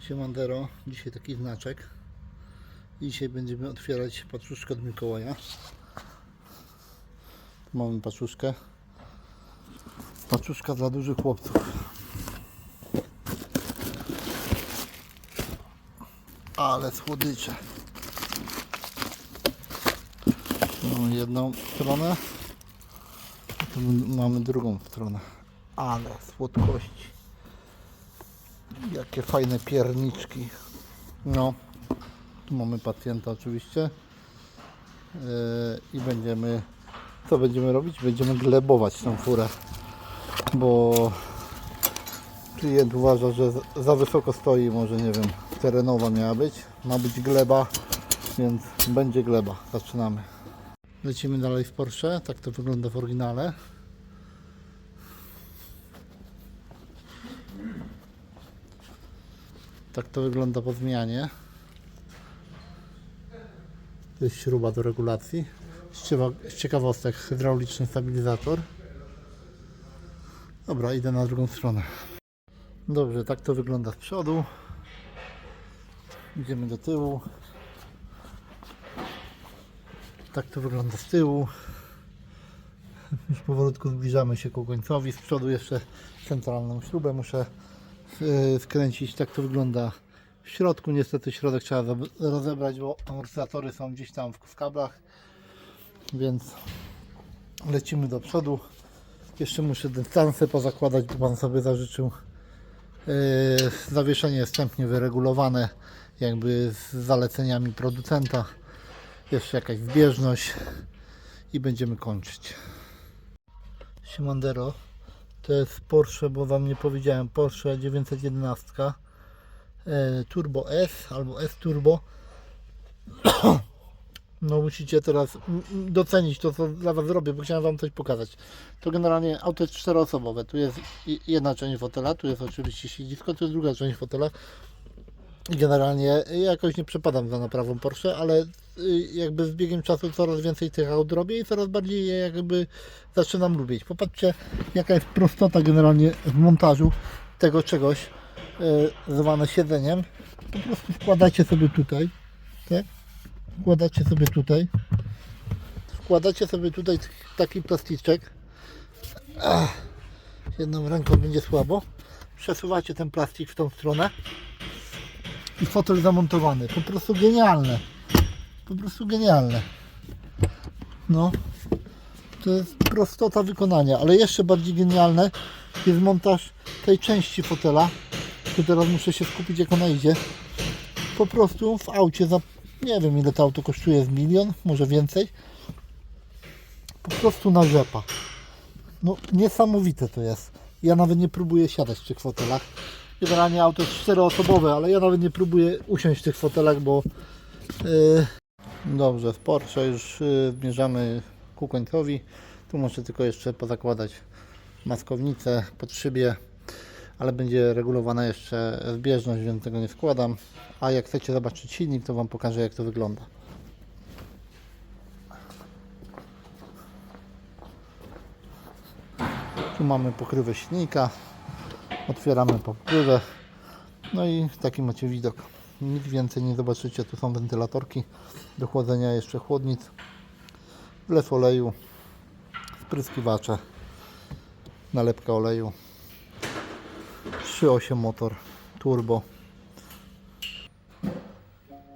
Siemandero, dzisiaj taki znaczek. Dzisiaj będziemy otwierać paczuszkę od Mikołaja. Tu mamy paczuszkę. Paczuszka dla dużych chłopców. Ale słodycze. Mamy jedną stronę. Tu mamy drugą stronę. Ale słodkości. Jakie fajne pierniczki. No, tu mamy pacjenta oczywiście. Yy, I będziemy, co będziemy robić? Będziemy glebować tą furę, bo klient uważa, że za- wysoko stoi, może nie wiem, terenowa miała być. Ma być gleba, więc będzie gleba. Zaczynamy. Lecimy dalej w Porsche, tak to wygląda w oryginale. Tak to wygląda po zmianie. To jest śruba do regulacji. Z ciekawostek hydrauliczny stabilizator. Dobra, idę na drugą stronę. Dobrze, tak to wygląda z przodu. Idziemy do tyłu. Tak to wygląda z tyłu. Już powolutku zbliżamy się ku końcowi. Z przodu jeszcze centralną śrubę muszę skręcić. Tak to wygląda w środku. Niestety środek trzeba rozebrać, bo amortyzatory są gdzieś tam w, kablach. Więc lecimy do przodu. Jeszcze muszę dystanse pozakładać, bo Pan sobie zażyczył. E, Zawieszenie jest wstępnie wyregulowane, jakby z zaleceniami producenta. Jeszcze jakaś zbieżność i będziemy kończyć. Simandero to jest Porsche, bo Wam nie powiedziałem, Porsche 911 e, Turbo S albo S Turbo. No musicie teraz docenić to, co dla Was zrobię, bo chciałem Wam coś pokazać. To generalnie auto jest czteroosobowe. Tu jest jedna część fotela, tu jest oczywiście siedzisko, tu jest druga część fotela. I generalnie ja jakoś nie przepadam za naprawą Porsche, ale jakby z biegiem czasu coraz więcej tych aut robię i coraz bardziej je jakby zaczynam lubić. Popatrzcie jaka jest prostota generalnie w montażu tego czegoś y, zwane siedzeniem. Po prostu wkładacie sobie tutaj, tak? Wkładacie sobie tutaj. Wkładacie sobie tutaj taki plasticzek. Ach, jedną ręką będzie słabo. Przesuwacie ten plastik w tą stronę i fotel zamontowany. Po prostu genialne. Po prostu genialne. No. To jest prostota wykonania, ale jeszcze bardziej genialne jest montaż tej części fotela. Tu teraz muszę się skupić jak ona idzie. Po prostu w aucie za nie wiem ile to auto kosztuje z milion, może więcej. Po prostu na rzepa. No niesamowite to jest. Ja nawet nie próbuję siadać w tych fotelach. Generalnie auto jest czteroosobowe, ale ja nawet nie próbuję usiąść w tych fotelach, bo yy... dobrze, w Porsche już zmierzamy ku końcowi. Tu muszę tylko jeszcze pozakładać maskownicę pod szybie, ale będzie regulowana jeszcze zbieżność, więc tego nie składam. A jak chcecie zobaczyć silnik, to Wam pokażę jak to wygląda. Tu mamy pokrywę silnika. Otwieramy pokrywę. No i taki macie widok. Nic więcej nie zobaczycie. Tu są wentylatorki do chłodzenia jeszcze chłodnic. Wlew oleju. Spryskiwacze. Nalepka oleju. 3.8 motor turbo.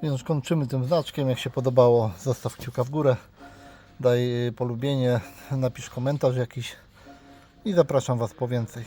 Więc kończymy tym znaczkiem. Jak się podobało, zostaw kciuka w górę. Daj polubienie, napisz komentarz jakiś i zapraszam Was po więcej.